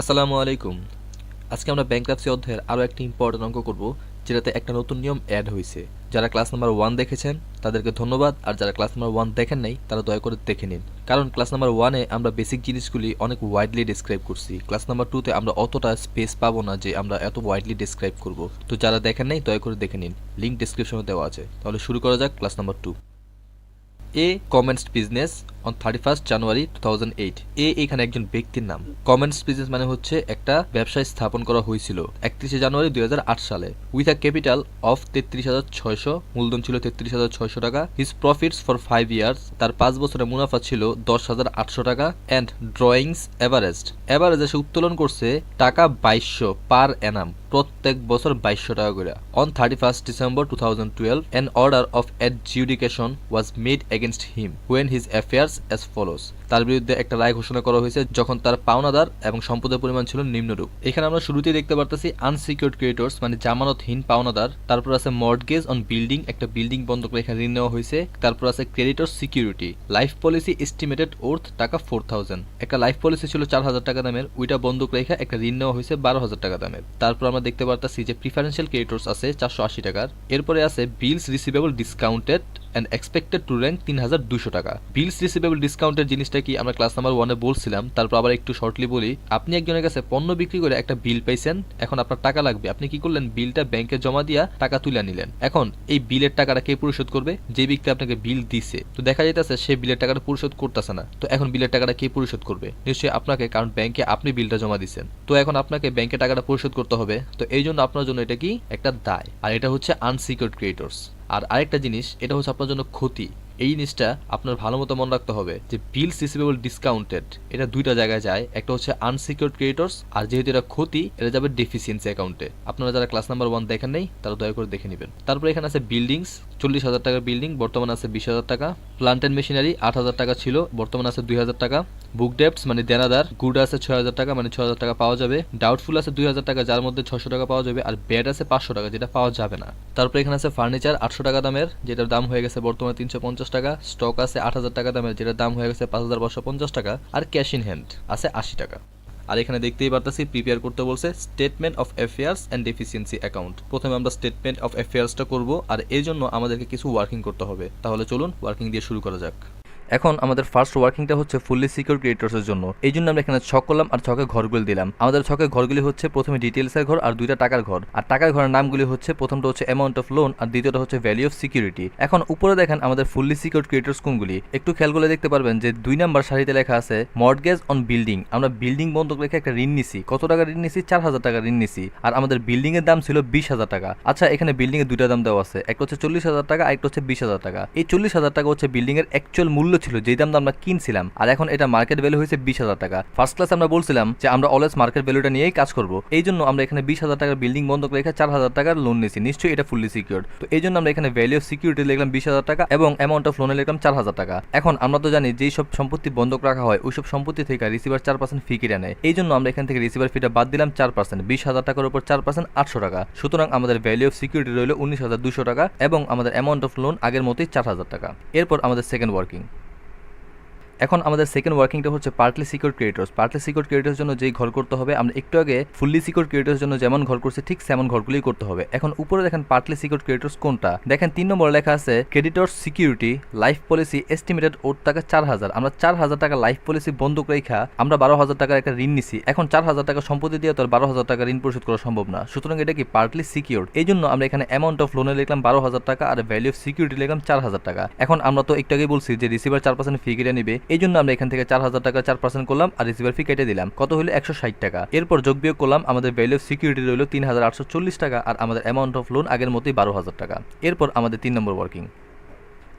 আসসালামু আলাইকুম। আজকে আমরা ব্যাংক্রাপসি অধ্যায়ের আরও একটি ইম্পর্টেন্ট অঙ্ক করব, যেটাতে একটা নতুন নিয়ম অ্যাড হয়েছে। যারা ক্লাস নাম্বার ওয়ান দেখেছেন, তাদেরকে ধন্যবাদ, আর যারা ক্লাস নাম্বার ওয়ান দেখেন নাই, তারা দয়া করে দেখে নিন। কারণ ক্লাস নাম্বার ওয়ানে আমরা বেসিক জিনিসগুলি অনেক ওয়াইডলি ডিসক্রাইব করছি। ক্লাস নাম্বার টুতে আমরা অতটা স্পেস পাবো না যে আমরা এত ওয়াইডলি ডিসক্রাইব করব। তো যারা দেখেন নাই, দয়া করে দেখে নিন। লিঙ্ক ডিসক্রিপশনে দেওয়া আছে। তাহলে শুরু করা যাক class number two A commenced business on thirty first January two thousand eight এ এখানে একজন ব্যক্তির নাম। কমেন্টস বিজনেস মানে হচ্ছে একটা ব্যবসায় স্থাপন করা হয়েছিল একত্রিশে জানুয়ারি দুই হাজার আট সালে। উইথ আ ক্যাপিটাল অফ তেত্রিশ হাজার ছয়শো, মূলধন ছিল তেত্রিশ হাজার ছয়শো টাকা। His profits for five years তার পাঁচ বছরের মুনাফা ছিল দশ হাজার আটশো টাকা। অ্যান্ড ড্রয়িংস এভারেস্ট এভারেজে সে উত্তোলন করছে টাকা বাইশশো পার অ্যানাম প্রত্যেক বছর বাইশশো টাকা করে। On thirty first December two thousand twelve an order of adjudication was made against him when his affairs as follows তার বিরুদ্ধে একটা রায় ঘোষণা করা হয়েছে যখন তার পাওনাদার এবং সম্পদের পরিমাণ ছিল নিম্নরূপ। এখানে আমরা শুরুতেই দেখতে পারতেছি আনসিকিউর্ড ক্রিয়েটর্স মানে জামানতহীন পাওনাদার। তারপর আছে মর্টগেজ অন বিল্ডিং একটা বিল্ডিং বন্ধক রেখে ঋণ নেওয়া হয়েছে। তারপর আছে creditor security life policy estimated worth টাকা ফোর থাউজেন্ড একটা লাইফ পলিসি ছিল চার হাজার টাকা দামের, ওইটা বন্ধক রেখে একটা ঋণ নেওয়া হয়েছে বারো হাজার টাকা দামের। তারপর আমরা দেখতে পারতেছি যে প্রিফারেন্সিয়াল ক্রেডিটর্স আছে চারশো আশি টাকার। এরপরে আছে bills receivable discounted and expected to rank তিন হাজার দুশো টাকা। বিলস রিসিভেবল ডিসকাউন্টের জিনিসটা কি আমরা ক্লাস নাম্বার ওয়ানে বলছিলাম, তারপর আবার একটু শর্টলি বলি, আপনি একজনের কাছে পণ্য বিক্রি করে একটা বিল পাইছেন, এখন আপনার টাকা লাগবে। আপনি কি করলেন? বিলটা ব্যাংকে জমা দিয়া টাকা তুলে নিলেন। এখন এই বিলের টাকাটা কে পরিশোধ করবে? যে ব্যক্তি আপনাকে বিল দিছে। তো দেখা যাইতেছে সে বিলের টাকাটা পরিশোধ করতেছে না। তো এখন বিলের টাকাটা কে পরিশোধ করবে? নিশ্চয়ই আপনাকে, কারণ ব্যাংকে আপনি বিলটা জমা দিচ্ছেন তো এখন আপনাকে ব্যাংকে টাকাটা পরিশোধ করতে হবে। তো এই জন্য আপনার জন্য এটা কি? একটা দায়। আর এটা হচ্ছে আনসিকিউর্ড ক্রিয়েটর্স আর আরেকটা জিনিস, এটা হচ্ছে আপনার জন্য ক্ষতি। এই জিনিসটা আপনার ভালো মতো মনে রাখতে হবে যে বিলস রিসিভেবল ডিসকাউন্টেড এটা দুইটা জায়গায় যায়। একটা হচ্ছে আনসিকিউর্ড ক্রেডিটর্স আর যেহেতু এটা ক্ষতি, এটা যাবে ডেফিসিয়েন্সি অ্যাকাউন্টে আপনারা যারা ক্লাস নাম্বার ওয়ান দেখেন নেই, তারা দয়া করে দেখে নেবেন। তারপর এখানে আছে বিল্ডিংস চল্লিশ হাজার টাকার বিল্ডিং বর্তমানে আছে বিশ হাজার টাকা। প্লান্ট অ্যান্ড মেশিনারি আট হাজার টাকা ছিল, বর্তমানে আছে দুই হাজার টাকা। বুক ডেপস মানে দেনাদার, গুড আছে ছয় হাজার টাকা মানে ছয় হাজার টাকা পাওয়া যাবে। ডাউটফুল আছে দুই হাজার টাকা, যার মধ্যে ছশো টাকা পাওয়া যাবে, আর ব্যাড আছে পাঁচশো টাকা, যেটা পাওয়া যাবে না। তারপর এখানে আছে ফার্নিচার, আটশো টাকা দামের, যেটার দাম হয়ে গেছে বর্তমানে তিনশো পঞ্চাশ টাকা। স্টক আছে আট হাজার টাকা দামের, যেটার দাম হয়ে গেছে পাঁচ হাজার পাঁচশো পঞ্চাশ টাকা। আর ক্যাশ ইন হ্যান্ড আছে আশি টাকা। আর এখানে দেখতেই পারতেছি, প্রিপেয়ার করতে বলছে statement of affairs and deficiency account. প্রথমে আমরা স্টেটমেন্ট অফ অ্যাফেয়ার্সটা করব, আর এই জন্য আমাদেরকে কিছু ওয়ার্কিং করতে হবে। তাহলে চলুন, ওয়ার্কিং দিয়ে শুরু করা যাক। এখন আমাদের ফার্স্ট ওয়ার্কিংটা হচ্ছে ফুললি সিকিউর ক্রিয়েটর্সের জন্য। এই জন্য আমরা এখানে ছক করলাম আর ছকে ঘরগুলি দিলাম। আমাদের ছকে ঘরগুলি হচ্ছে প্রথমে ডিটেলসের ঘর আর দুইটা টাকার ঘর। আর টাকার ঘরের নামগুলি হচ্ছে প্রথমটা হচ্ছে অ্যামাউন্ট অফ লোন আর দ্বিতীয়টা হচ্ছে ভ্যালু অফ সিকিউরিটি এখন উপরে দেখেন আমাদের ফুললি সিকিউর ক্রিয়েটর্স কোনগুলি? একটু খেয়াল করে দেখতে পারবেন যে দুই নাম্বার সারিতে লেখা আছে মর্টগেজ অন বিল্ডিং আমরা বিল্ডিং বন্ধক রেখে একটা ঋণ নিছি। কত টাকা ঋণ নিছি? চার হাজার টাকা ঋণ নিছি। আর আমাদের বিল্ডিং এর দাম ছিল বিশ হাজার টাকা। আচ্ছা এখানে বিল্ডিং এর দুইটা দাম দেওয়া আছে। একটা হচ্ছে চল্লিশ হাজার টাকা আর একটা হচ্ছে বিশ হাজার টাকা। এই চল্লিশ হাজার টাকা হচ্ছে বিল্ডিং এর অ্যাকচুয়াল মূল্য ছিল, যেই দাম আমরা কিনছিলাম, আর এখন এটা মার্কেট ভ্যালু হয়েছে বিশ হাজার টাকা। ফার্স্ট ক্লাস আমরা বলছিলাম যে, আমরা অলওয়েজ মার্কেট ভ্যালুটা নিয়েই কাজ করব। এই জন্য আমরা এখানে বিশ হাজার টাকার বিল্ডিং বন্ধক রেখে চার হাজার টাকার লোন নিয়েছি। নিশ্চয়ই এটা ফুললি সিকিউর তো এই জন্য আমরা এখানে ভ্যালু অফ সিকিউরিটি লিখলাম বিশ হাজার টাকা এবং অ্যামাউন্ট অফ লোনে লিখলাম চার হাজার টাকা। এখন আমরা তো জানি যেই সব সম্পত্তি বন্ধক রাখা হয়, ওইসব সম্পত্তি থেকে রিসিভার চার পার্সেন্ট ফি কেটে নেয়। এই জন্য আমরা এখান থেকে রিসিভার ফিটা বাদ দিলাম চার পার্সেন্ট বিশ হাজার টাকার উপর চার পার্সেন্ট আটশো টাকা। সুতরাং আমাদের ভ্যালু অফ সিকিউরিটি রইল উনিশ হাজার দুশো টাকা এবং আমাদের অ্যামাউন্ট অফ লোন আগের মতোই চার হাজার টাকা। এরপর আমাদের সেকেন্ড ওয়ার্কিং এখন আমাদের সেকেন্ড ওয়ার্কিংটা হচ্ছে partly secure creditors partly secure creditors জন্য যেই ঘর করতে হবে, আমরা একটু আগে ফুললি সিকিউর ক্রিয়েটর্স জন্য যেমন ঘর করছি, ঠিক সেমন ঘরগুলোই করতে হবে। এখন উপরে দেখেন পার্টলি সিকিউর ক্রিয়েটর্স কোনটা? দেখেন তিন নম্বর লেখা আছে creditor security life policy estimated worth টাকা চার হাজার। আমরা চার হাজার টাকা লাইফ পলিসি বন্ধক রেখা আমরা বারো হাজার টাকার একটা ঋণ নিছি। এখন চার হাজার টাকা সম্পত্তি দিয়ে তো আর বারো হাজার টাকা ঋণ পরিশোধ করা সম্ভব না। সুতরাং এটা কি পার্টলি সিকিউর এই জন্য আমরা এখানে অ্যামাউন্ট অফ লোনে লিখলাম বারো হাজার টাকা আর ভ্যালু অফ সিকিউরিটি লিখলাম চার হাজার টাকা। এখন আমরা তো একটু আগে বলছি যে রিসিভার চার পার্সেন্ট ফি কেটে নিবে। এই জন্য আমরা এখান থেকে চার হাজার টাকা চার পার্সেন্ট করলাম আর রিসিভার ফি কেটে দিলাম। কত হলো একশো ষাট টাকা। এরপর যোগ বিয়োগ করলাম, আমাদের ভ্যালু অফ সিকিউরিটি রইল তিন হাজার আটশো চল্লিশ টাকা আর আমাদের অ্যামাউন্ট অফ লোন আগের মতোই বারো হাজার টাকা। এরপর আমাদের তিন নম্বর ওয়ার্কিং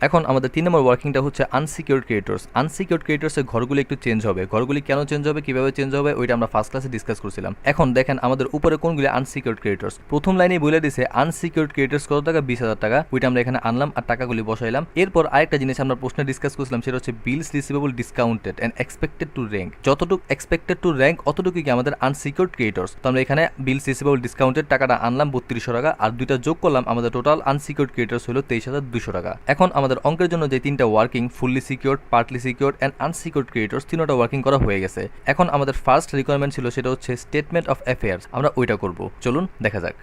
এখন আমাদের তিন নম্বর ওয়ার্কিংটা হচ্ছে আনসিকিউর্ড ক্রিয়েটর্স আনসিকিউর্ড ক্রিয়েটর্সের ঘরগুলি একটু চেঞ্জ হবে। ঘরগুলি কেন চেঞ্জ হবে, কীভাবে চেঞ্জ হবে, ওইটা আমরা ফার্স্ট ক্লাসে ডিসকাস করছিলাম। এখন দেখেন আমাদের উপরে কোনগুলি আনসিকিউর্ড ক্রিয়েটর্স প্রথম লাইনে বলে দিছে আনসিকিউর্ড ক্রিয়েটর্স কত টাকা? বিশ হাজার টাকা। ওইটা আমরা এখানে আনলাম আর টাকাগুলি বসাইলাম। এরপর আরেকটা জিনিস আমরা প্রশ্নে ডিসকাস করছিলাম, সেটা হচ্ছে bills receivable discounted and expected to rank যতটুকু এক্সপেক্টেড টু র্যাঙ্ক অতটুকু কি আমাদের আনসিকিউর্ড ক্রিয়েটর্স তো আমরা এখানে বিলস রিসিভেবল ডিসকাউন্টেড টাকাটা আনলাম বত্রিশশো টাকা, আর দুইটা যোগ করলাম, আমাদের টোটাল আনসিকিউর্ড ক্রিয়েটর্স হলো তেইশ হাজার দুশো টাকা। এখন আমাদের অঙ্কের জন্য যে তিনটা working fully secure partly secure and unsecured creditors তিনটা ওয়ার্কিং করা হয়ে গেছে। এখন আমাদের ফার্স্ট রিকোয়ারমেন্ট ছিল, সেটা হচ্ছে স্টেটমেন্ট অফ অ্যাফেয়ার্স আমরা ওইটা করব। চলুন, দেখা যাক।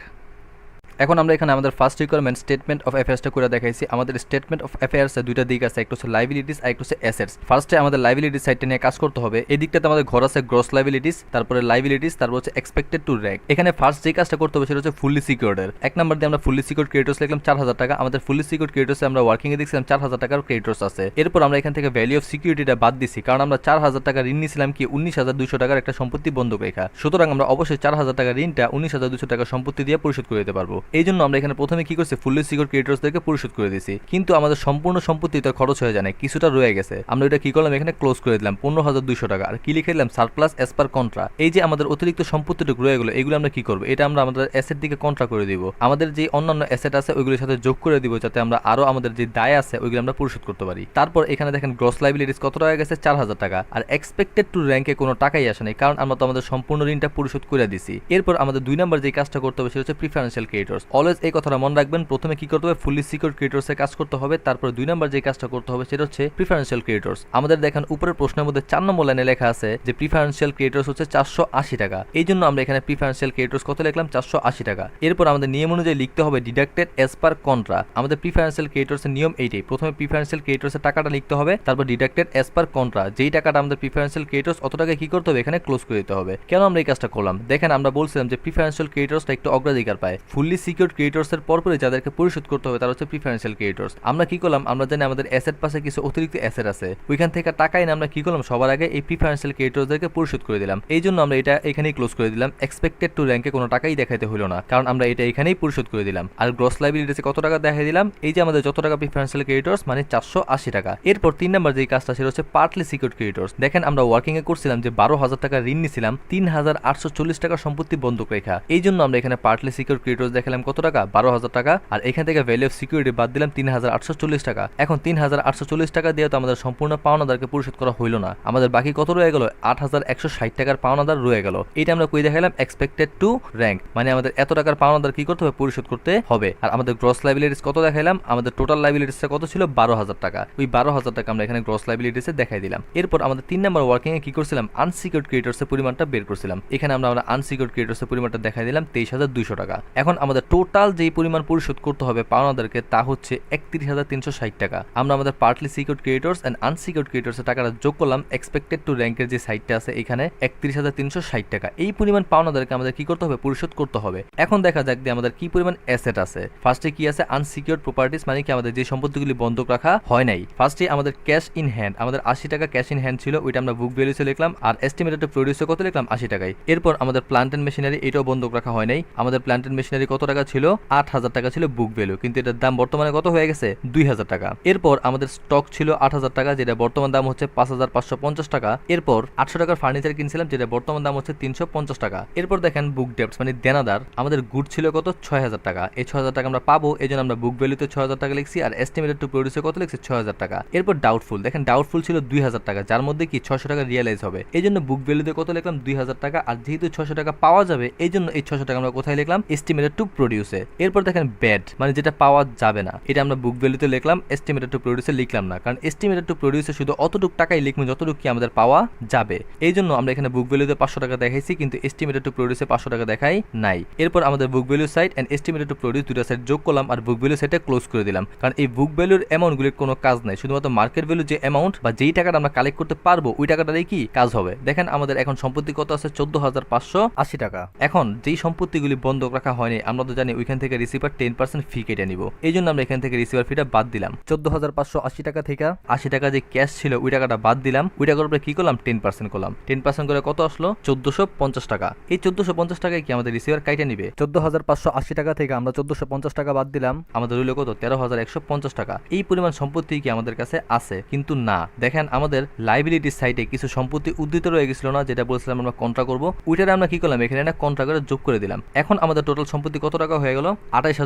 এখন আমরা এখানে আমাদের ফার্স্ট রিকোয়ারমেন্ট স্টেটমেন্ট অফ অ্যাফেয়ার্সটা করে দেখাইছি। আমাদের স্টেটমেন্ট অফ অ্যাফেয়ার্সে দুইটা দিক আছে, একটা হচ্ছে লাইবিলিটিস আর একটা হচ্ছে অ্যাসেটস ফার্স্টে আমাদের লাইবিলিটিস সাইডটা নিয়ে কাজ করতে হবে। এই দিকটাতে আমাদের ঘর আছে গ্রস লাইবিলিটিস তারপরে লাইবিলিটিস তারপর হচ্ছে এক্সপেক্টেড টু র্যাঙ্ক এখানে ফার্স্ট যে কাজটা করতে হবে সেটা হচ্ছে ফুললি সিকিউর্ডের এক নম্বর দিয়ে আমরা ফুললি সিকিউর ক্রিয়েটর্স লিখলাম চার হাজার টাকা। আমাদের ফুললি সিকিউর ক্রিয়েটর্সে আমরা ওয়ার্কিং এ দেখছিলাম চার হাজার টাকার ক্রিয়েটর্স আছে। এরপর আমরা এখান থেকে ভ্যালু অফ সিকিউরিটিটা বাদ দিছি, কারণ আমরা চার হাজার টাকা ঋণ নিয়েছিলাম কি উনিশ হাজার দুইশো টাকার একটা সম্পত্তি বন্ধক রেখা। সুতরাং আমরা অবশ্যই চার হাজার টাকা ঋণটা উনিশ হাজার দুশো টাকা সম্পত্তি দিয়ে পরিশোধ করে দিতে পারব। এই জন্য আমরা এখানে প্রথমে কি করছি ফুললি সিকিউর ক্রিয়েটর্সদেরকে পরিশোধ করে দিয়েছি। কিন্তু আমাদের সম্পূর্ণ সম্পত্তি তো খরচ হয়ে যায় কিছুটা রয়ে গেছে। আমরা এটা কি করলাম, এখানে ক্লোজ করে দিলাম, পনেরো হাজার দুইশো টাকা। আর কি লিখে দিলাম সারপ্লাস এস পার কন্ট্রা এই যে আমাদের অতিরিক্ত সম্পত্তিটুকু রয়ে গেলো, এগুলো আমরা কি করব? এটা আমরা আমাদের অ্যাসেট দিকে কন্ট্রা করে দিব। আমাদের যে অন্যান্য অ্যাসেট আছে, ওইগুলোর সাথে যোগ করে দিব, যাতে আমরা আরও আমাদের যে দায় আছে, ওইগুলো আমরা পরিশোধ করতে পারি। তারপর এখানে দেখেন গ্রস লাইবিলিটিস কত টাকা গেছে? চার হাজার টাকা। আর এক্সপেক্টেড টু র্যাঙ্কে কোনো টাকাই আসে নাই, কারণ আমরা তো আমাদের সম্পূর্ণ ঋণটা পরিশোধ করে দিছি এরপর আমাদের দুই নম্বর যে কাজটা করতে হবে, সেটা হচ্ছে প্রিফারেন্সিয়াল ক্রিয়েটর্স অলওয়েজ এই কথাটা মনে রাখবেন, প্রথমে কি করতে হবে? ফুললি সিকিউর ক্রিয়েটর্সে কাজ করতে হবে, তারপর দুই নম্বর যে কাজটা করতে হবে সেটা হচ্ছে প্রিফারেন্সিয়াল ক্রিয়েটর্স আমাদের দেখেন উপরের প্রশ্নের মধ্যে চার নম্বর লাইনে লেখা আছে যে প্রিফারেন্সিয়াল ক্রিয়েটর্স হচ্ছে চারশো আশি টাকা। এই জন্য আমরা এখানে প্রিফারেন্সিয়াল ক্রিয়েটর্স কত লিখলাম? চারশো আশি টাকা। এরপর আমাদের নিয়ম অনুযায়ী লিখতে হবে ডিডাক্টেড এস পার কন্ট্রা আমাদের প্রিফারেন্সিয়াল ক্রিয়েটর্সের নিয়ম এইটাই। প্রথমে প্রিফারেন্সিয়াল ক্রিয়েটর্সের টাকাটা লিখতে হবে, তারপর ডিডাক্টেড এস পার কন্ট্রা যেই টাকাটা আমাদের প্রিফারেন্সিয়াল ক্রিয়েটর্স অত টাকা কি করতে হবে? এখানে ক্লোজ করে দিতে হবে। কেন আমরা এই কাজটা করলাম? দেখেন আমরা বলছিলাম যে প্রিফারেন্সিয়াল ক্রিয়েটর্সটা একটু অগ্রাধিকার পায়। ফুললি সিকিউর ক্রিয়েটর্সের পরপরই যাদেরকে পরিশোধ করতে হবে, তারা হচ্ছে প্রিফারেন্সিয়াল ক্রিয়েটর্স আমরা কি করলাম? আমরা জানি আমাদের অ্যাসেট পাশে কিছু অতিরিক্ত অ্যাসেট আছে। ওইখান থেকে টাকা এনে আমরা কি করলাম? সবার আগে এই প্রিফারেন্সিয়াল ক্রিয়েটর্সদেরকে পরিশোধ করে দিলাম। এই জন্য আমরা এটা এখানেই ক্লোজ করে দিলাম। এক্সপেক্টেড টু র্যাঙ্কে কোনো টাকাই দেখাইতে হলো না। কারণ আমরা এটা এখানেই পরিশোধ করে দিলাম। আর গ্রস লাইবিলিটিসে কত টাকা দেখাই দিলাম? এই যে আমাদের যত টাকা প্রিফারেন্সিয়াল ক্রিয়েটর্স মানে চারশো আশি টাকা। এরপর তিন নম্বর যে কাজটা, সেটা হচ্ছে পার্টলি সিকিউর ক্রিয়েটর্স দেখেন আমরা ওয়ার্কিং এ করছিলাম যে বারো হাজার টাকা ঋণ নিছিলাম, তিন হাজার আটশো চল্লিশ টাকার সম্পত্তি বন্ধক রেখা। এই জন্য আমরা এখানে পার্টলি সিকিউর ক্রিয়েটর্স দেখালাম। কত টাকা? বারো হাজার টাকা। আর এখান থেকে ভ্যালু অফ সিকিউরিটি বাদ দিলাম তিন হাজার আটশো চল্লিশ টাকা। এখন তিন হাজার আটশো চল্লিশ টাকা দিয়ে তো আমাদের সম্পূর্ণ পাওনাদারকে পরিশোধ করা হইল না। আমাদের বাকি কত রয়ে গেল? আট হাজার একশো ষাট টাকার পাওনাদার রয়ে গেল। এটা আমরা কই দেখালাম? এক্সপেক্টেড টু র্যাঙ্ক মানে আমাদের এত টাকার পাওনাদার কি করতে হবে? পরিশোধ করতে হবে। আর আমাদের গ্রস লাইবিলিটিস কত দেখাইলাম আমাদের টোটাল লাইবিলিটিসটা কত ছিল? বারো হাজার টাকা। ওই বারো হাজার টাকা আমরা এখানে গ্রস লাইবিলিটিসে দেখাই দিলাম। এরপর আমাদের তিন নম্বর ওয়ার্কিং এ কি করছিলাম? আনসিকিউর ক্রিয়েটর্সের পরিমাণটা বের করছিলাম। এখানে আমরা আমরা আনসিকিউর ক্রিয়েটর্সের পরিমাণটা দেখাই দিলাম তেইশ হাজার দুইশো টাকা। এখন আমাদের টোটাল যেই পরিমাণ পরিশোধ করতে হবে পাওনাদারকে তা হচ্ছে একত্রিশ হাজার তিনশো ষাট টাকা। আমরা আমাদের partly secure creditors and unsecure ক্রিয়েটর্সের টাকাটা যোগ করলাম এক্সপেক্টেড টু র্যাঙ্কের যে সাইটটা আছে এখানে একত্রিশ হাজার তিনশো ষাট টাকা। এই পরিমাণ পাওনাদারকে আমাদের কি করতে হবে? পরিশোধ করতে হবে। এখন দেখা যাক যে আমাদের কি পরিমাণ অ্যাসেট আছে। ফার্স্টে কি আছে? আনসিকিউর প্রপার্টিস মানে কি আমাদের যে সম্পত্তিগুলি বন্ধক রাখা হয় নাই। ফার্স্টে আমাদের ক্যাশ ইন হ্যান্ড আমাদের আশি টাকা ক্যাশ ইন হ্যান্ড ছিল, ওইটা আমরা বুক ভ্যালুসে লিখলাম আর এস্টিমেটেড প্রডিউসে কত লিখলাম? আশি টাকায়। এরপর আমাদের প্লান্ট অ্যান্ড মেশিনারি এটাও বন্ধক রাখা হয় নাই। আমাদের প্লান্ট অ্যান্ড মেশিনারি কত টাকা ছিল, আট হাজার টাকা ছিল বুক ভ্যালু কিন্তু এটার দাম বর্তমানে কত হয়ে গেছে? দুই হাজার টাকা। এরপর আমাদের স্টক ছিল আট হাজার টাকা, যেটা বর্তমান দাম হচ্ছে পাঁচ হাজার পাঁচশো পঞ্চাশ টাকা। এরপর আটশো টাকার ফার্নিচার কিনছিলাম, যেটা বর্তমান দাম হচ্ছে তিনশো পঞ্চাশ টাকা। এরপর দেখেন বুক ডেপস মানে দেনাদার, আমাদের গুড ছিল কত? ছয় হাজার টাকা। এই ছয় হাজার টাকা আমরা পাবো এই জন্য আমরা বুক ভ্যালুতে ছয় হাজার টাকা লিখছি, আর এস্টিমেটেড টু প্রডিউসে কত লিখছি? ছয় হাজার টাকা। এরপর ডাউটফুল দেখেন ডাউটফুল ছিল দুই হাজার টাকা, যার মধ্যে কি ছশো টাকা রিয়েলাইজ হবে। এই জন্য বুক ভ্যালুতে কত লিখলাম? দুই হাজার টাকা, আর যেহেতু ছশো টাকা পাওয়া যাবে এই জন্য এই ছশো টাকা আমরা কোথায় লিখলাম? এস্টিমেটেড টু প্রডিউসে এরপর দেখেন ব্যাড মানে যেটা পাওয়া যাবে না। এটা আমরা বুক ভ্যালুতে লিখলাম এস্টিমেটেড টু প্রডিউসে লিখলাম না। কারণ এস্টিমেটেড টু প্রডিউসে শুধু অতটুকু টাকাই লিখব, যতটুকু কি আমাদের পাওয়া যাবে। এই জন্য আমরা এখানে বুক ভ্যালুতে পাঁচশো টাকা দেখাইছি, কিন্তু এস্টিমেটেড টু প্রডিউসে পাঁচশো টাকা দেখাই নাই। এরপর আমাদের book value side and estimated to produce দুটা সাইট যোগ করলাম আর বুক ভ্যালু সাইটে ক্লোজ করে দিলাম। কারণ এই বুক ভ্যালুর অ্যামাউন্টগুলির কোনো কাজ নাই। শুধুমাত্র মার্কেট ভ্যালু যে অ্যামাউন্ট বা যেই টাকাটা আমরা কালেক্ট করতে পারব, ওই টাকাটারই কি কাজ হবে? দেখেন আমাদের এখন সম্পত্তি কত আছে? চোদ্দ হাজার পাঁচশো আশি টাকা। এখন যেই সম্পত্তিগুলি বন্ধক রাখা হয়নি, আমরা জানি ওইখান থেকে রিসিভার টেন পার্সেন্ট ফি কেটে নিব। এই জন্য আমরা এখান থেকে রিসিভার ফিটা বাদ দিলাম। চোদ্দ হাজার পাঁচশো আশি টাকা থেকে আশি টাকা যে ক্যাশ ছিল, ওই টাকাটা বাদ দিলাম। ওই টাকার উপরে কি করলাম? টেন পার্সেন্ট করলাম। টেন পার্সেন্ট করে কত আসলো? চোদ্দশো পঞ্চাশ টাকা। এই চোদ্দশো পঞ্চাশ টাকায় কি আমাদের রিসিভার কাইটে নিবে? চোদ্দ হাজার পাঁচশো আশি টাকা থেকে আমরা চোদ্দশো পঞ্চাশ টাকা বাদ দিলাম। আমাদের রইল কত? তেরো হাজার একশো পঞ্চাশ টাকা। এই পরিমাণ সম্পত্তি কি আমাদের কাছে আছে? কিন্তু না। দেখেন, আমাদের লাইবিলিটির সাইটে কিছু সম্পত্তি উদ্ধৃত রয়ে গেছিল না, যেটা বলছিলাম আমরা কন্ট্রা করব। ওইটারে আমরা কি করলাম? এখানে একটা কন্ট্রা করে যোগ করে দিলাম। এখন আমাদের টোটাল সম্পত্তি কত টাকা হয়ে গেল আঠাইশ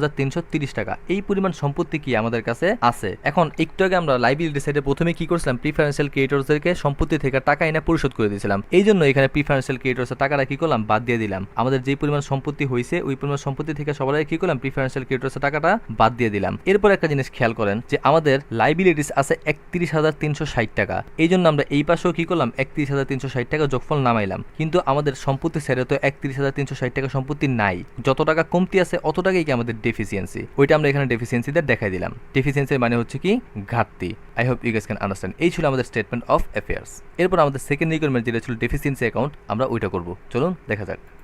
টাকা। এই পরিমাণ সম্পত্তি কি আমাদের কাছে আছে? এখন একটু আগে আমরা লাইবিলিটি সাইডে প্রথমে কি করছিলাম? প্রিফারেন্সিয়াল ক্রিয়েটরসদেরকে সম্পত্তি থেকে টাকা এনে পরিশোধ করে দিয়েছিলাম। এই জন্য এখানে প্রিফারেন্সিয়াল ক্রিয়েটরসের টাকাটা কি করলাম? বাদ দিয়ে দিলাম। আমাদের যে পরিমাণ সম্পত্তি হয়েছে, ওই পরিমাণ সম্পত্তি থেকে আগে কি করলাম? প্রিফারেন্সিয়াল ক্রিয়েটরসের টাকাটা বাদ দিয়ে দিলাম। এরপর একটা জিনিস খেয়াল করেন যে আমাদের লাইবিলিটিস আছে একত্রিশ হাজার তিনশো ষাট টাকা। এই জন্য আমরা এই পাশেও কি করলাম? একত্রিশ হাজার তিনশো ষাট টাকা যোগফল নামাইলাম। কিন্তু আমাদের সম্পত্তি ছেড়ে তো একত্রিশ হাজার তিনশো ষাট টাকা সম্পত্তি নাই। যত টাকা কমতি আছে অত টাকাই কি আমাদের ডেফিসিয়েন্সি ওইটা আমরা এখানে ডেফিসিয়েন্সিদের দেখাই দিলাম। ডেফিসিয়েন্সির মানে হচ্ছে কি? ঘাটতি। I hope you guys can understand এই ছিল আমাদের স্টেটমেন্ট অফ অ্যাফেয়ার্স এরপর আমাদের সেকেন্ড রিকোয়ারমেন্ট যেটা ছিল ডেফিসিয়েন্সি অ্যাকাউন্ট আমরা ওইটা করব। চলুন, দেখা যাক।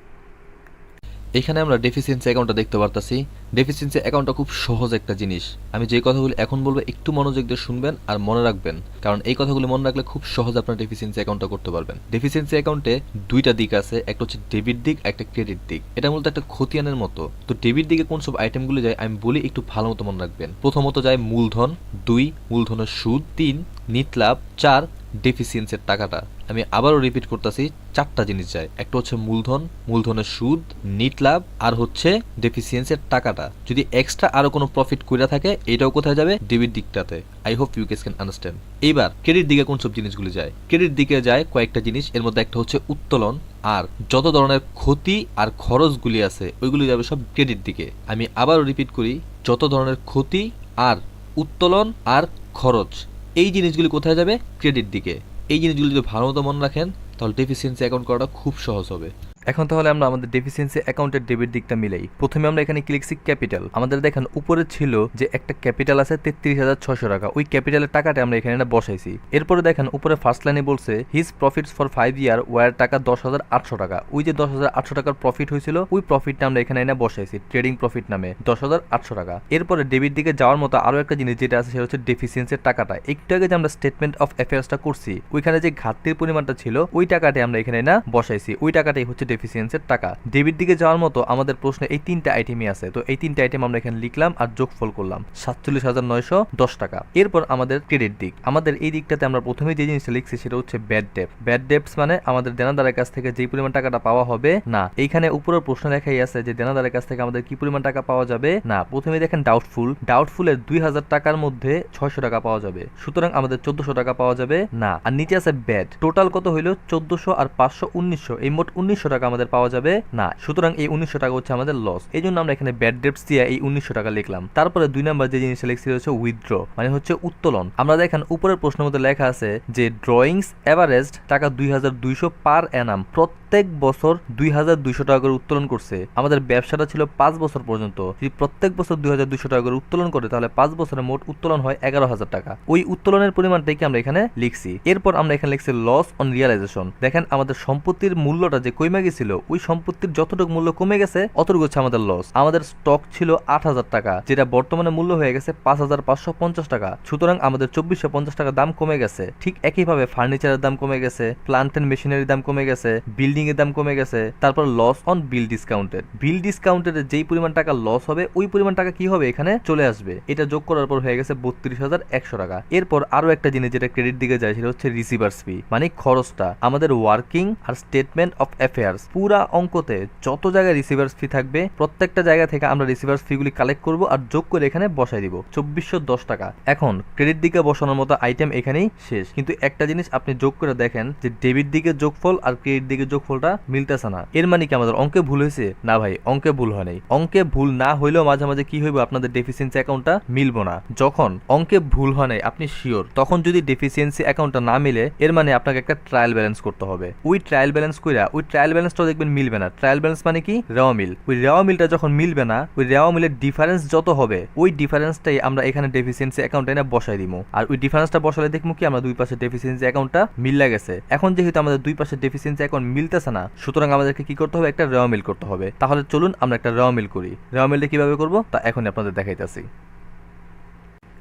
এখানে আমরা ডেফিসিয়েন্সি অ্যাকাউন্টটা দেখতে পারতাছি। ডেফিসিয়েন্সি অ্যাকাউন্টটা খুব সহজ একটা জিনিস। আমি যে কথাগুলো এখন বলব, একটু মনোযোগ দিয়ে শুনবেন আর মনে রাখবেন। কারণ এই কথাগুলো মনে রাখলে খুব সহজ আপনার ডেফিসিয়েন্সি অ্যাকাউন্টটা করতে পারবেন। ডেফিসিয়েন্সি অ্যাকাউন্টে দুইটা দিক আছে, একটা হচ্ছে ডেবিট দিক একটা ক্রেডিট দিক। এটা মূলত একটা খতিয়ানের মতো। তো ডেবিট দিকে কোন সব আইটেমগুলো যায়, আমি বলি একটু ভালো মতো মনে রাখবেন। প্রথমত যায় মূলধন, দুই, মূলধনের সুদ, তিন, নিট লাভ, চার ডেফিসিয়েন্সের টাকাটা। আমি আবারও রিপিট করতেছি, চারটা জিনিস যায়। একটা হচ্ছে মূলধন, মূলধনের সুদ নিট লাভ, আর হচ্ছে ডেফিসিয়েন্সের টাকাটা। যদি এক্সট্রা আরও কোনো প্রফিট কইরা থাকে, এটাও কোথায় যাবে? ডেবিট দিকটাতে। I hope you guys can understand এইবার ক্রেডিট দিকে কোন সব জিনিসগুলি যায়? ক্রেডিট দিকে যায় কয়েকটা জিনিস, এর মধ্যে একটা হচ্ছে উত্তোলন, আর যত ধরনের ক্ষতি আর খরচগুলি আছে, ওইগুলি যাবে সব ক্রেডিট দিকে। আমি আবারও রিপিট করি, যত ধরনের ক্ষতি আর উত্তোলন আর খরচ এই জিনিসগুলি কোথায় যাবে? ক্রেডিট দিকে। এই জিনিসগুলি যদি ভালো মতো মনে রাখেন, তাহলে ডেফিসিয়েন্সি অ্যাকাউন্ট করাটা খুব সহজ হবে। এখন তাহলে আমরা আমাদের ডেফিসিয়েন্সি অ্যাকাউন্টের ডেবিট দিকটা মিলাই। প্রথমে আমরা এখানে ক্লিকসি ক্যাপিটাল আমাদের দেখেন, উপরে ছিল যে একটা ক্যাপিটাল আছে তেত্রিশ হাজার ছশো টাকা। ওই ক্যাপিটালের টাকাটা আমরা এখানে বসাইছি। এরপরে দেখেন, উপরে ফার্স্ট লাইনে বলছে his profits for five year were টাকা দশ হাজার আটশো টাকা। ওই যে দশ হাজার আটশো টাকার প্রফিট হয়েছিল, ওই প্রফিটটা আমরা এখানে এনে বসাইছি ট্রেডিং প্রফিট নামে, দশ হাজার আটশো টাকা। এরপরে ডেবিট দিকে যাওয়ার মতো আরও একটা জিনিস যেটা আছে, সেটা হচ্ছে ডেফিসিয়েন্সির টাকাটা। একটু আগে যে আমরা স্টেটমেন্ট অফ অ্যাফেয়ার্সটা করছি, ওইখানে যে ঘাটতির পরিমাণটা ছিল, ওই টাকাটাই আমরা এখানে না বসাইছি। ওই টাকাটাই হচ্ছে ডেফিসিয়েন্সির টাকা। ডেবিট দিকে যাওয়ার মতো আমাদের প্রশ্নে এই তিনটা আইটেমই আছে। তো এই তিনটা আইটেম আমরা এখানে লিখলাম আর যোগফল করলাম সাতচল্লিশ হাজার নয়শো দশ টাকা। এরপর আমাদের ক্রেডিট দিক। আমাদের এই দিকটাতে আমরা প্রথমে যে জিনিসটা লিখছি সেটা হচ্ছে ব্যাড ডেপ ব্যাড ডেপস মানে আমাদের দেনাদারের কাছ থেকে যে পরিমাণ টাকাটা পাওয়া হবে, না। এইখানে উপরের প্রশ্ন লেখাই আছে যে দেনাদারের কাছ থেকে আমাদের কি পরিমাণ টাকা পাওয়া যাবে, না। প্রথমে দেখেন ডাউটফুল ডাউটফুলের দুই হাজার টাকার মধ্যে ছয়শো টাকা পাওয়া যাবে। সুতরাং আমাদের চোদ্দশো টাকা পাওয়া যাবে, না। আর নিচে আছে ব্যাড টোটাল কত হইল? চোদ্দশো আর পাঁচশো উনিশশো। এই মোট উনিশশো টাকা আমাদের পাওয়া যাবে? না। সুতরাং এই উনিশশো টাকা হচ্ছে আমাদের লস এই জন্য আমরা এখানে ব্যাড ডেপস দিয়ে এই উনিশশো টাকা লিখলাম। তারপরে দুই নাম্বার যে জিনিসটা লিখছি হচ্ছে উইথড্র মানে হচ্ছে উত্তোলন। আমরা দেখেন উপরের প্রশ্নের মধ্যে লেখা আছে যে ড্রয়িংস এভারেস্ট টাকা দুই হাজার দুইশো পার অ্যানাম প্রত্যেক বছর দুই হাজার দুইশো টাকা করে উত্তোলন করছে। আমাদের ব্যবসাটা ছিল পাঁচ বছর পর্যন্ত। যদি প্রত্যেক বছর দুই হাজার দুইশো টাকা করে উত্তোলন করে, তাহলে পাঁচ বছরে মোট উত্তোলন হয় এগারো হাজার টাকা। ওই উত্তোলনের পরিমাণটাকে আমরা এখানে লিখছি? এরপর আমরা এখানে লিখছি লস অন রিয়ালাইজেশন দেখেন, আমাদের সম্পত্তির মূল্যটা যে কমে গেছিল, ওই সম্পত্তির যতটুকু মূল্য কমে গেছে, অতটুকু হচ্ছে আমাদের লস আমাদের স্টক ছিল আট হাজার টাকা, যেটা বর্তমানে মূল্য হয়ে গেছে পাঁচ হাজার পাঁচশো পঞ্চাশ টাকা। সুতরাং আমাদের চব্বিশশো পঞ্চাশ টাকা দাম কমে গেছে। ঠিক একইভাবে ফার্নিচারের দাম কমে গেছে প্লান্ট এন্ড মেশিনারির দাম কমে গেছে বিল্ডিং এর দাম কমে গেছে, তারপর loss on bill discounted bill discounted যেই পরিমাণ টাকা লস হবে, ওই পরিমাণ টাকা কি হবে? এখানে চলে আসবে। এটা যোগ করার পর হয়ে গেছে বত্রিশ হাজার একশো টাকা। এরপর আরও একটা জিনিস যেটা ক্রেডিট দিকে যায়, সেটা হচ্ছে রিসিভার্স ফি মানে খরচটা। আমাদের ওয়ার্কিং আর স্টেটমেন্ট অফ অ্যাফেয়ার্স পুরা অঙ্কতে যত জায়গায় রিসিভার্স ফি থাকবে, প্রত্যেকটা জায়গা থেকে আমরা রিসিভার্স ফিগুলি কালেক্ট করব আর যোগ করে এখানে বসাই দিব। চব্বিশশো দশ টাকা। এখন ক্রেডিট দিকে বসানোর মতো আইটেম এখানেই শেষ। কিন্তু একটা জিনিস আপনি যোগ করে দেখেন যে ডেবিট দিকে যোগফল আর ক্রেডিট দিকে যোগফলটা মিলতেছে না। এর মানে কি আমাদের অঙ্কে ভুল হয়েছে? না ভাই, অঙ্কে ভুল হয় নাই। অঙ্কে ভুল না হইলেও মাঝে মাঝে কি হইব, আপনাদের ডেফিসিয়েন্সি অ্যাকাউন্টটা মিলবো না। যখন অঙ্কে ভুল হয় নাই, আপনি শিওর তখন যদি ডেফিসিয়েন্সি অ্যাকাউন্টটা না মিলে, এর মানে আপনাকে একটা ট্রায়াল ব্যালেন্স করতে হবে। ওই ট্রায়াল ব্যালেন্স কইরা, ওই ট্রায়াল ব্যালেন্সটা দেখবেন মিলবে না। ট্রায়াল ব্যালেন্স মানে কি? রেওয়া মিল ওই রেওয়া মিলটা যখন মিলবে না, ওই রেওয়া মিলের ডিফারেন্স যত হবে, ওই ডিফারেন্সটাই আমরা এখানে ডেফিসিয়েন্সি অ্যাকাউন্টে এনে বসাই দিব আর ওই ডিফারেন্সটা বসালে দেখব কি, আমরা দুই পাশে ডেফিসিয়েন্সি অ্যাকাউন্টটা মিল্লা গেছে। এখন যেহেতু আমাদের দুই পাশে ডেফিসিয়েন্সি অ্যাকাউন্ট মিলতেছে না, সুতরাং আমাদেরকে কি করতে হবে? একটা রেওয়া মিল করতে হবে। তাহলে চলুন আমরা একটা রেওয়া মিল করি। রেওয়া মিলটা কীভাবে করব? তা এখন আপনাদের দেখাইতেছি।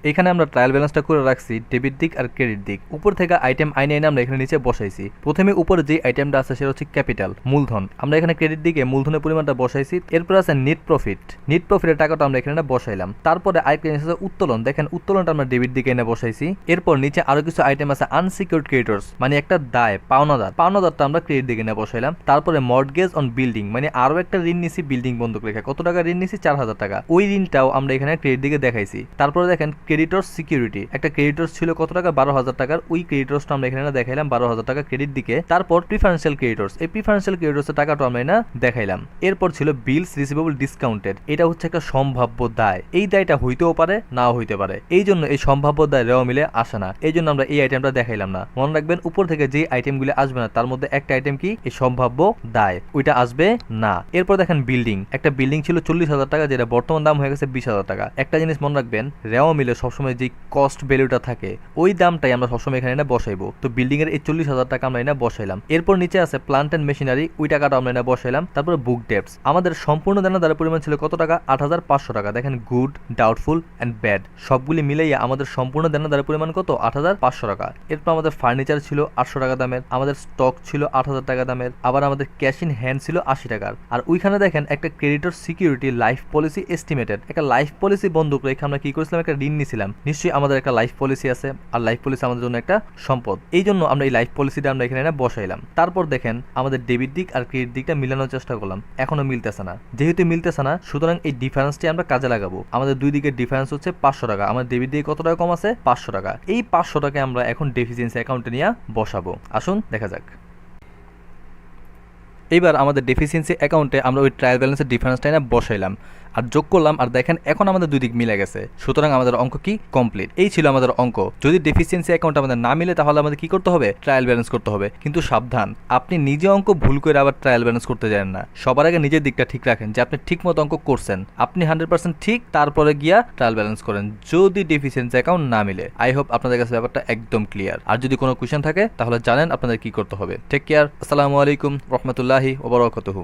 এখানে আমরা ট্রায়াল ব্যালেন্সটা করে রাখছি ডেবিট দিক আর ক্রেডিট দিক। উপর থেকে আইটেম আইনে এনে আমরা এখানে নিচে বসাইছি। প্রথমে উপরে যে আইটেমটা আছে সেটা হচ্ছে ক্যাপিটাল মূলধন। আমরা এখানে ক্রেডিট দিকে মূলধনের পরিমাণটা বসাইছি। এরপর আছে নেট প্রফিট নেট প্রফিটের টাকাটা আমরা এখানে বসাইলাম। তারপরে জিনিস আছে উত্তোলন। দেখেন উত্তোলনটা আমরা ডেবিট দিকে এনে বসাইছি। এরপর নিচে আরও কিছু আইটেম আছে আনসিকিউর্ড ক্রেডিটর্স মানে একটা দায়, পাওনাদার। পাওনাদারটা আমরা ক্রেডিট দিকে এনে বসাইলাম। তারপরে মর্টগেজ অন বিল্ডিং মানে আরও একটা ঋণ নিছি বিল্ডিং বন্ধক রেখে। কত টাকা ঋণ নিছি? চার হাজার টাকা। ওই ঋণটাও আমরা এখানে ক্রেডিট দিকে দেখাইছি। তারপরে দেখেন ক্রেডিটর সিকিউরিটি একটা ক্রেডিটর্স ছিল কত টাকা? বারো হাজার টাকার। ওই ক্রেডিটর্সটা আমরা এখানে দেখাইলাম, বারো হাজার টাকা ক্রেডিট দিকে। তারপর প্রিফারেন্সিয়াল ক্রেডিটর্স এই প্রিফারেন্সিয়াল ক্রেডিটর্সের টাকাটা আমরা না দেখাইলাম। এরপর ছিল বিলস রিসিভেবল ডিসকাউন্টেড এটা হচ্ছে একটা সম্ভাব্য দায়। এই দায়টা হইতেও পারে, নাও হইতে পারে। এই জন্য এই সম্ভাব্য দায় রেওয়া মিলে আসে না। এই জন্য আমরা এই আইটেমটা দেখাইলাম না। মনে রাখবেন, উপর থেকে যে আইটেমগুলো আসবে না, তার মধ্যে একটা আইটেম কি? এই সম্ভাব্য দায়। ওইটা আসবে না। এরপর দেখেন বিল্ডিং একটা বিল্ডিং ছিল চল্লিশ হাজার টাকা, যেটা বর্তমান দাম হয়ে গেছে বিশ হাজার টাকা। একটা জিনিস মনে রাখবেন, রেওয়া মিলে সবসময় যে কস্ট ভ্যালুটা থাকে, ওই দামটাই আমরা সবসময় এখানে না বসাইবো। তো বিল্ডিং এর এই চল্লিশ হাজার টাকা আমরা এনে বসাইলাম। এরপর নিচে আছে প্লান্ট অ্যান্ড মেশিনারি ওই টাকাটা আমরা এনে বসাইলাম। তারপরে বুক ডেপস আমাদের সম্পূর্ণ দেনাদারের পরিমাণ ছিল কত টাকা? আট হাজার পাঁচশো টাকা। দেখেন গুড ডাউটফুল অ্যান্ড ব্যাড সবগুলি মিলাইয়া আমাদের সম্পূর্ণ দেনাদারের পরিমাণ কত? আট হাজার পাঁচশো টাকা। এরপর আমাদের ফার্নিচার ছিল আটশো টাকা দামের। আমাদের স্টক ছিল আট হাজার টাকা দামের। আবার আমাদের ক্যাশ ইন হ্যান্ড ছিল আশি টাকার। আর ওইখানে দেখেন, একটা creditor security life policy estimated একটা লাইফ পলিসি বন্ধুক রেখে আমরা কি করেছিলাম? একটা ঋণ নিয়েছিলাম নিশ্চয়ই আমাদের একটা লাইফ পলিসি আছে, আর লাইফ পলিসি আমাদের জন্য একটা সম্পদ। এই জন্য আমরা এই লাইফ পলিসিটা আমরা এখানে এনে বসাইলাম। তারপর দেখেন, আমাদের ডেবিট দিক আর ক্রেডিট দিকটা মিলানোর চেষ্টা করলাম। এখনও মিলতেছে না। যেহেতু মিলতেছে না, সুতরাং এই ডিফারেন্সটি আমরা কাজে লাগাবো। আমাদের দুই দিকের ডিফারেন্স হচ্ছে পাঁচশো টাকা। আমাদের ডেবিট দিকে কত টাকা কম আছে? পাঁচশো টাকা। এই পাঁচশো টাকা আমরা এখন ডেফিসিয়েন্সি অ্যাকাউন্টে নিয়ে বসাবো। আসুন, দেখা যাক। এইবার আমাদের ডেফিসিয়েন্সি অ্যাকাউন্টে আমরা ওই ট্রায়াল ব্যালেন্সের ডিফারেন্সটা এনে বসাইলাম। আর যোগ করলাম, আর দেখেন এখন আমাদের দুই দিক মিলে গেছে। সুতরাং আমাদের অঙ্ক কি? কমপ্লিট এই ছিল আমাদের অঙ্ক। যদি ডেফিসিয়েন্সি অ্যাকাউন্ট আমাদের না মিলে, তাহলে আমাদের কি করতে হবে? ট্রায়াল ব্যালেন্স করতে হবে। কিন্তু সাবধান, আপনি নিজে অঙ্ক ভুল করে আবার ট্রায়াল ব্যালেন্স করতে যান না। সবার আগে নিজের দিকটা ঠিক রাখেন যে আপনি ঠিক মতো অঙ্ক করছেন। আপনি হান্ড্রেড পার্সেন্ট ঠিক, তারপরে গিয়া ট্রায়াল ব্যালেন্স করেন। যদি ডেফিসিয়েন্সি অ্যাকাউন্ট না মিলে আই হোপ আপনাদের কাছে ব্যাপারটা একদম ক্লিয়ার আর যদি কোনো কোয়েশ্চেন থাকে, তাহলে জানেন আপনাদের কি করতে হবে। টেক কেয়ার আসসালামু আলাইকুম রহমতুল্লাহি ওবরাকাতুহু